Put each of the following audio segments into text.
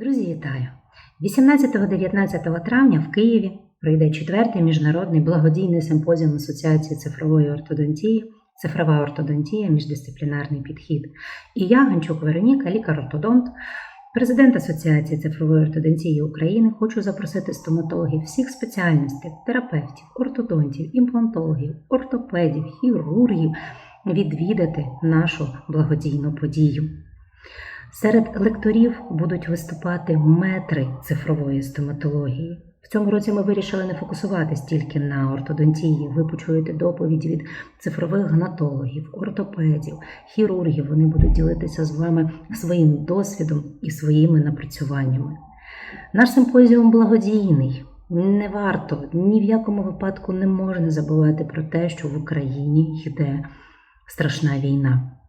Друзі, вітаю! 18-19 травня в Києві пройде четвертий міжнародний благодійний симпозіум Асоціації цифрової ортодонтії, цифрова ортодонтія, міждисциплінарний підхід. І я, Ганчук Вероніка, лікар-ортодонт, президент Асоціації цифрової ортодонтії України, хочу запросити стоматологів всіх спеціальностей, терапевтів, ортодонтів, імплантологів, ортопедів, хірургів відвідати нашу благодійну подію. Серед лекторів будуть виступати метри цифрової стоматології. В цьому році ми вирішили не фокусуватись тільки на ортодонтії. Ви почуєте доповіді від цифрових гнатологів, ортопедів, хірургів. Вони будуть ділитися з вами своїм досвідом і своїми напрацюваннями. Наш симпозіум благодійний. Не варто ні в якому випадку не можна забувати про те, що в Україні йде страшна війна.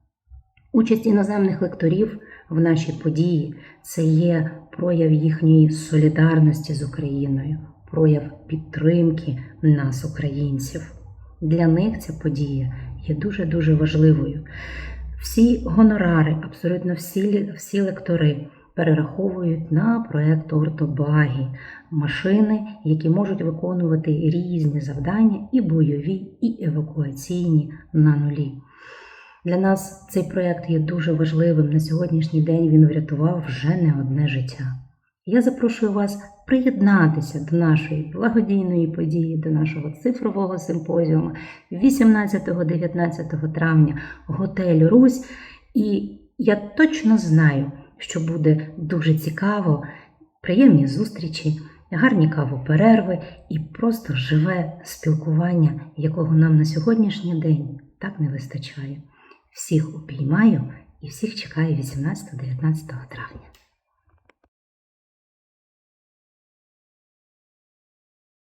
Участь іноземних лекторів в нашій події це є прояв їхньої солідарності з Україною, прояв підтримки нас, українців. Для них ця подія є дуже-дуже важливою. Всі гонорари, абсолютно всі, всі лектори перераховують на проект Ортобагі машини, які можуть виконувати різні завдання, і бойові, і евакуаційні на нулі. Для нас цей проєкт є дуже важливим. На сьогоднішній день він врятував вже не одне життя. Я запрошую вас приєднатися до нашої благодійної події, до нашого цифрового симпозіуму 18-19 травня готель Русь. І я точно знаю, що буде дуже цікаво, приємні зустрічі, гарні кавоперерви і просто живе спілкування, якого нам на сьогоднішній день так не вистачає. Всіх обіймаю і всіх чекаю 18-19 травня.